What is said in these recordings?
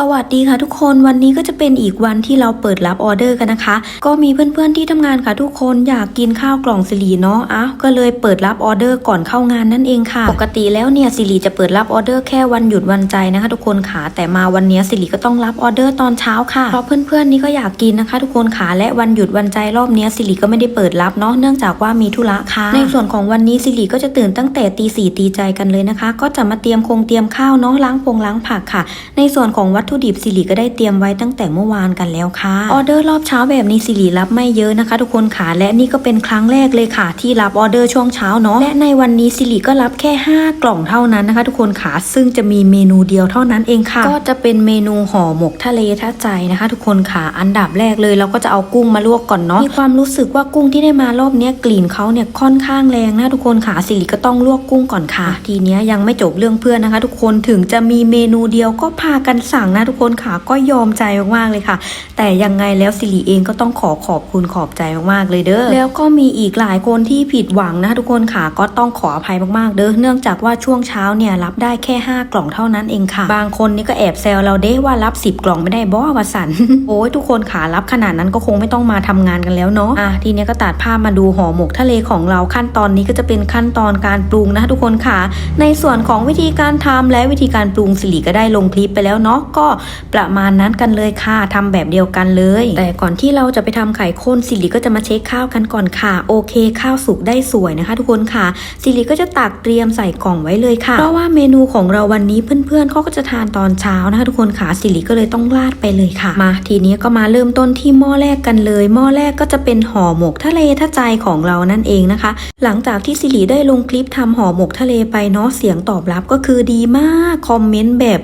สวัสดีค่ะทุกคนวันนี้ก็จะเป็นอีกวันที่เราเปิดรับออเดอร์กันนะคะ ก็มีเพื่อนๆที่ทำงานค่ะทุกคนอยากกินข้าวกล่องสิริเนาะอ้าวก็เลยเปิดรับออเดอร์ก่อนเข้างานนั่นเองค่ะ ปกติแล้วเนี่ยสิริจะเปิดรับออเดอร์แค่วันหยุดวันใจนะคะ ทุกคนค่ะแต่มาวันนี้สิริก็ต้องรับออเดอร์ตอนเช้าค่ะเพราะเพื่อนๆนี่ก็อยากกินนะคะ ทุกคนค่ะและวันหยุดวันใจรอบนี้สิริก็ไม่ได้เปิดรับเนาะเนื่องจากว่ามีธุระค่ะในส่วนของวันนี้สิริก็จะตื่นตั้งแต่ตีสี่ตีใจกันเลยนะคะ ก็จะมาเตรียมคงเตรียมข้าวเนาะล้างพงล้างผักค่ะ ในส่วนของวัตถุดิบสิริก็ได้เตรียมไว้ตั้งแต่เมื่อวานกันแล้วค่ะออเดอร์รอบเช้าแบบนี้สิริรับไม่เยอะนะคะ ทุกคนค่ะและนี่ก็เป็นครั้งแรกเลยค่ะ ที่รับออเดอร์ช่วงเช้าเนาะและในวันนี้สิริก็รับแค่ 5 กล่องเท่านั้นนะคะ ทุกคนค่ะซึ่งจะมีเมนูเดียวเท่านั้นเองค่ะ ก็จะเป็นเมนูห่อหมกทะเลท่าใจนะคะ ทุกคนค่ะอันดับแรกเลยเราก็จะเอากุ้งมาลวกก่อนเนาะมีความรู้สึกว่ากุ้งที่ได้มารอบเนี้ยกลิ่นเขาเนี่ยค่อนข้างแรงนะทุกคนค่ะสิริก็ต้องลวกกุ้งก่อนค่ะ ทีเนี้ยยังไม่จบเรื่องเพื่อนนะคะ ทุกคนถึงจะมีเมนูเดียวก็พากันสั่งนะทุกคนค่ะ ก็ยอมใจมากๆเลยค่ะ แต่ยังไงแล้วสิริเองก็ต้องขอขอบคุณขอบใจมากๆเลยเด้อแล้วก็มีอีกหลายคนที่ผิดหวังนะทุกคนค่ะก็ต้องขออภัยมากๆเด้อเนื่องจากว่าช่วงเช้าเนี่ยรับได้แค่ 5 กล่องเท่านั้นเองค่ะ บางคนนี่ก็แอบแซวเราเด้ว่ารับ 10 กล่องไม่ได้บอวสันโอ้ยทุกคนค่ะรับขนาดนั้นก็คงไม่ต้องมาทำงานกันแล้วเนาะอะทีนี้ก็ตัดภาพมาดูห่อหมกทะเลของเราขั้นตอนนี้ก็จะเป็นขั้นตอนการปรุงนะทุกคนค่ะ ในส่วนของวิธีการทำและวิธีการปรุงสิริก็ได้ลงคลิปไปแล้วเนาะก็ประมาณนั้นกันเลยค่ะทำแบบเดียวกันเลย แต่ก่อนที่เราจะไปทำไข่ข้นสิริก็จะมาเช็คข้าวกันก่อนค่ะ โอเค ข้าวสุกได้สวยนะคะ ทุกคนค่ะสิริก็จะตักเตรียมใส่กล่องไว้เลยค่ะ เพราะว่าเมนูของเราวันนี้เพื่อนๆเขาก็จะทานตอนเช้านะคะ ทุกคนค่ะสิริก็เลยต้องราดไปเลยค่ะ มา ทีนี้ก็มาเริ่มต้นที่หม้อแรกกันเลย หม้อแรกก็จะเป็นห่อหมกทะเลทะใจของเรานั่นเองนะคะ หลังจากที่สิริได้ลงคลิปทำห่อหมกทะเลไปเนาะเสียงตอบรับก็คือดีมากคอมเมนต์แบบ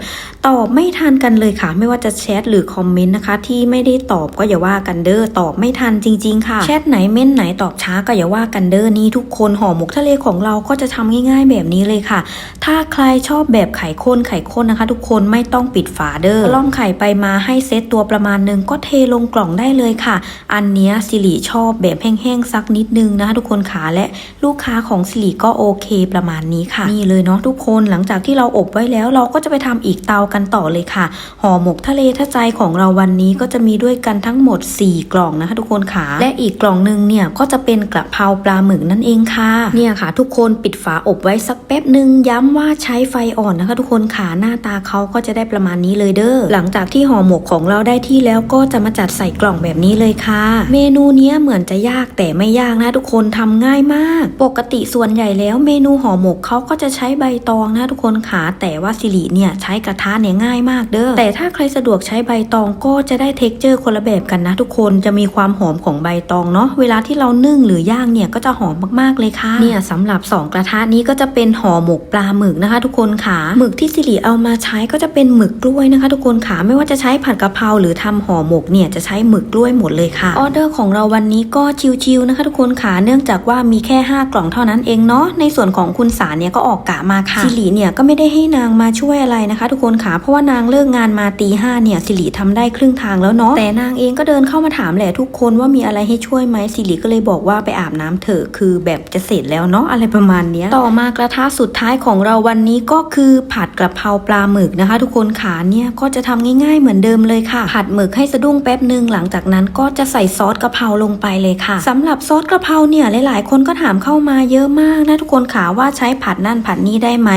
ตอบไม่ทันกันเลยค่ะ ไม่ว่าจะแชทหรือคอมเมนต์นะคะ ที่ไม่ได้ตอบก็อย่าว่ากันเด้อตอบไม่ทันจริง ๆ ค่ะแชทไหนเม้นไหนตอบช้าก็อย่าว่ากันเด้อนี่ทุกคนห่อหมกทะเลของเราก็จะทำง่าย ๆ แบบนี้เลยค่ะ ถ้าใครชอบแบบไข่ข้นไข่ข้นนะคะ ทุกคนไม่ต้องปิดฝาเด้อล่อมไข่ไปมาให้เซตตัวประมาณหนึงก็เทลงกล่องได้เลยค่ะ อันเนี้ยสิริชอบแบบแห้งๆสักนิดนึงนะคะทุกคนขาและลูกค้าของสิริก็โอเคประมาณนี้ค่ะนี่เลยเนาะทุกคนหลังจากที่เราอบไว้แล้วเราก็จะไปทำอีกเตากันต่อเลยค่ะห่อหมกทะเลทะใจของเราวันนี้ก็จะมีด้วยกันทั้งหมด 4 กล่องนะคะทุกคนขาและอีกกล่องหนึ่งเนี่ยก็จะเป็นกระเพราปลาหมึกนั่นเองค่ะเนี่ยค่ะ ทุกคนปิดฝาอบไว้สักแป๊บหนึ่งย้ำว่าใช้ไฟอ่อนนะคะ ทุกคนขาหน้าตาเขาก็จะได้ประมาณนี้เลยเด้อหลังจากที่ห่อหมกของเราได้ที่แล้วก็จะมาจัดใส่กล่องแบบนี้เลยค่ะ เมนูเนี้ยเหมือนจะยากแต่ไม่ยากนะทุกคนทำง่ายมาก ปกติส่วนใหญ่แล้วเมนูห่อหมกเขาก็จะใช้ใบตองนะทุกคนขาแต่ว่าสิริเนี่ยใช้กระทะเนี่ยง่ายมากเด้อแต่ถ้าใครสะดวกใช้ใบตองก็จะได้เท็กเจอร์คนละแบบกันนะทุกคนจะมีความหอมของใบตองเนาะเวลาที่เรานึ่งหรือย่างเนี่ยก็จะหอมมากๆเลยค่ะเนี่ยสำหรับ 2 กระทะนี้ก็จะเป็นห่อหมกปลาหมึกนะคะ ทุกคนขาหมึกที่สิริเอามาใช้ก็จะเป็นหมึกกล้วยนะคะ ทุกคนขาไม่ว่าจะใช้ผัดกะเพราหรือทำห่อหมกเนี่ยจะใช้หมึกกล้วยหมดเลยค่ะออเดอร์ของเราวันนี้ก็ชิวๆนะคะ ทุกคนขาเนื่องจากว่ามีแค่ 5 กล่องเท่านั้นเองเนาะในส่วนของคุณสารเนี่ยก็ออกกะมาค่ะสิริเนี่ยก็ไม่ได้ให้นางมาช่วยอะไรนะคะ ทุกคนขาเพราะว่านางเลิกงานมาตีห้าเนี่ยสิริทำได้ครึ่งทางแล้วเนาะแต่นางเองก็เดินเข้ามาถามแหละทุกคนว่ามีอะไรให้ช่วยไหมสิริก็เลยบอกว่าไปอาบน้ำเถอะคือแบบจะเสร็จแล้วเนาะอะไรประมาณเนี้ยต่อมากระทะสุดท้ายของเราวันนี้ก็คือผัดกระเพราปลาหมึกนะคะ ทุกคนขาเนี่ยก็จะทำง่ายๆเหมือนเดิมเลยค่ะ ผัดหมึกให้สะดุ้งแป๊บหนึ่งหลังจากนั้นก็จะใส่ซอสกระเพราลงไปเลยค่ะสำหรับซอสกระเพราเนี่ยหลายๆ คนก็ถามเข้ามาเยอะมากนะทุกคนขาว่าใช้ผัดนั่นผัดนี้ได้ไหม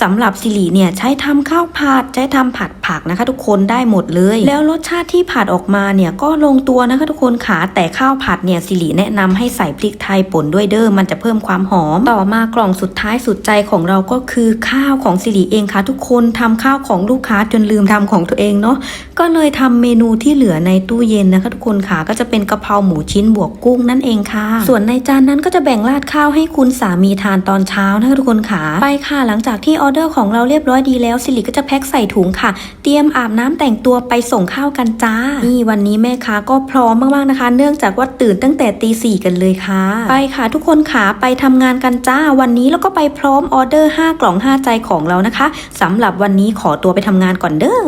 สำหรับสิริเนี่ยใช้ทำข้าวผัดใช้ทำผัดผักนะคะ ทุกคนได้หมดเลย แล้วรสชาติที่ผัดออกมาเนี่ยก็ลงตัวนะคะทุกคนขาแต่ข้าวผัดเนี่ยสิริแนะนำให้ใส่พริกไทยป่นด้วยเด้อมันจะเพิ่มความหอม ต่อมากล่องสุดท้ายสุดใจของเราก็คือข้าวของสิริเองค่ะ ทุกคนทำข้าวของลูกค้าจนลืมทำของตัวเองเนาะก็เลยทำเมนูที่เหลือในตู้เย็นนะคะ ทุกคนขาก็จะเป็นกะเพราหมูชิ้นบวกกุ้งนั่นเองค่ะ ส่วนในจานนั้นก็จะแบ่งราดข้าวให้คุณสามีทานตอนเช้านะคะทุกคนขาไปค่ะหลังจากที่ออเดอร์ของเราเรียบร้อยดีแล้วสิริก็จะแพ็คใส่ถุงค่ะเตรียรียมอาบน้ำแต่งตัวไปส่งข้าวกันจ้า นี่วันนี้แม่ค้าก็พร้อมมากๆนะคะ เนื่องจากว่าตื่นตั้งแต่ตีสี่กันเลยค่ะ ไปค่ะทุกคนขาไปทำงานกันจ้า วันนี้แล้วก็ไปพร้อมออเดอร์ 5 กล่อง 5 ใจของเรานะคะสำหรับวันนี้ขอตัวไปทำงานก่อนเด้อ